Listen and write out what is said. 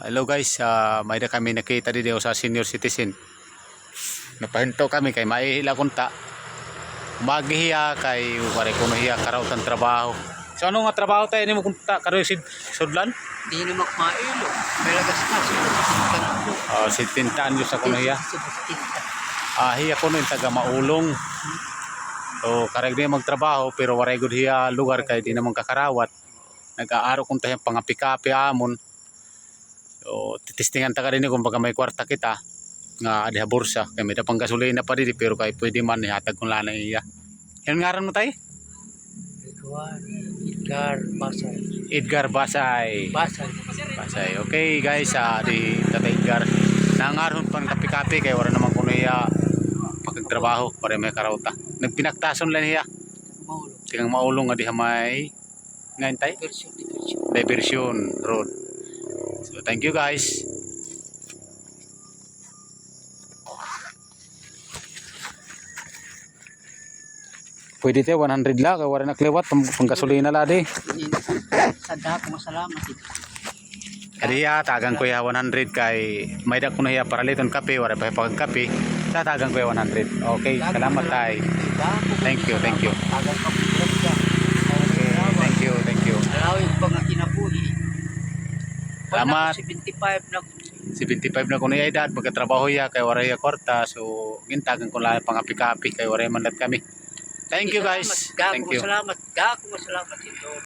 Hello guys, ah, may na kami nakita dito sa senior citizen. Napahinto kami kay maihila kunta. Maghiya kay wari ko nahiya karaw tan trabaho. So ano nga trabaho tayo ni mo kunta karo sid sudlan? Di na makmailo. Na. Sinusunod ko. Oh, si tintaan yo sa kuno hiya. Ah, hiya nun taga maulong. So karag di magtrabaho pero waray gud hiya lugar kay di naman kakarawat. Nag-aaro kung tayo pangapikapi amon. So titistingan ta ka rin kung baga may kwarta kita nga adiha bursa kay may pang gasolina pa didi pero kay pwede man ihatag kung lana iya. Yan ngaran mo tay? Edgar Basay. Edgar Basay. Basay. Pasay. Okay guys, ah di Tatay Edgar. Nangarhon pa ng kapi-kapi kay wala naman kuno iya pagtrabaho para may karawta. Nagpinaktason lang iya. Tingang maulong nga diha may ngayon tay Version di version. diversion road. So thank you guys. Pwede tayo 100 la kay wala na kliwat pang pang gasolina la di. Sa dako masalamat. Kaya tagang ko ya 100 kay may dak ko na ya para liton kape wala pa pag kape. Tatagang ko ya 100. Okay, salamat tay. Thank you, thank you. Agang ka ka. Okay, thank you, thank you. Alawin pa nga kinabuhi. Salamat. 75 na ko. 75 na ko na edad pagkatrabaho ya kay wala ya kwarta so gintagan ko lang pang api-kapi kay wala man lat kami. Thank you guys. Thank you. Salamat. Gago salamat ito.